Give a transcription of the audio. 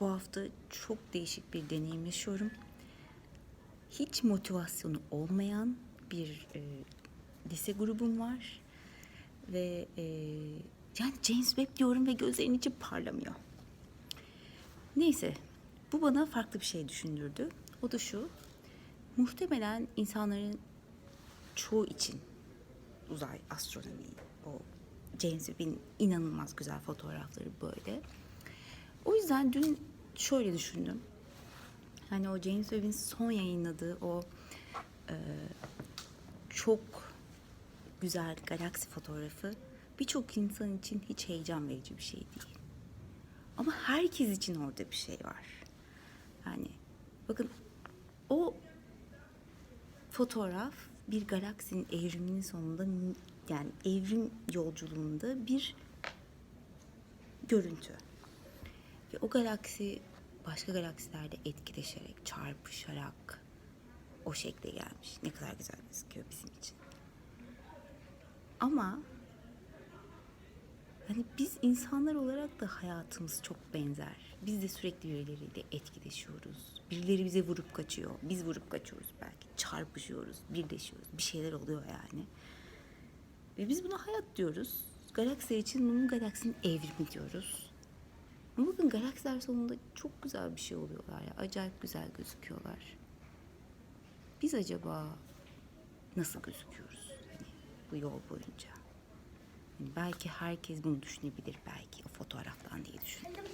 Bu hafta çok değişik bir deneyim yaşıyorum. Hiç motivasyonu olmayan bir e, lise grubum var. Ve e, yani James Webb diyorum ve gözlerinin içi parlamıyor. Neyse bu bana farklı bir şey düşündürdü. O da şu. Muhtemelen insanların çoğu için uzay, astronomi, o James Webb'in inanılmaz güzel fotoğrafları böyle. O yüzden dün şöyle düşündüm. Hani o James Webb'in son yayınladığı o e, çok güzel galaksi fotoğrafı birçok insan için hiç heyecan verici bir şey değil. Ama herkes için orada bir şey var. Yani bakın o fotoğraf bir galaksinin evriminin sonunda yani evrim yolculuğunda bir görüntü. Ve o galaksi başka galaksilerle etkileşerek, çarpışarak o şekle gelmiş. Ne kadar güzel gözüküyor bizim için. Ama hani biz insanlar olarak da hayatımız çok benzer. Biz de sürekli birileriyle etkileşiyoruz. Birileri bize vurup kaçıyor. Biz vurup kaçıyoruz belki. Çarpışıyoruz, birleşiyoruz. Bir şeyler oluyor yani. Ve biz buna hayat diyoruz. Galaksiler için bunun galaksinin evrimi diyoruz. Ama bakın galaksiler sonunda çok güzel bir şey oluyorlar ya. Acayip güzel gözüküyorlar. Biz acaba nasıl gözüküyoruz hani bu yol boyunca? Yani belki herkes bunu düşünebilir belki o fotoğraftan diye düşündüm.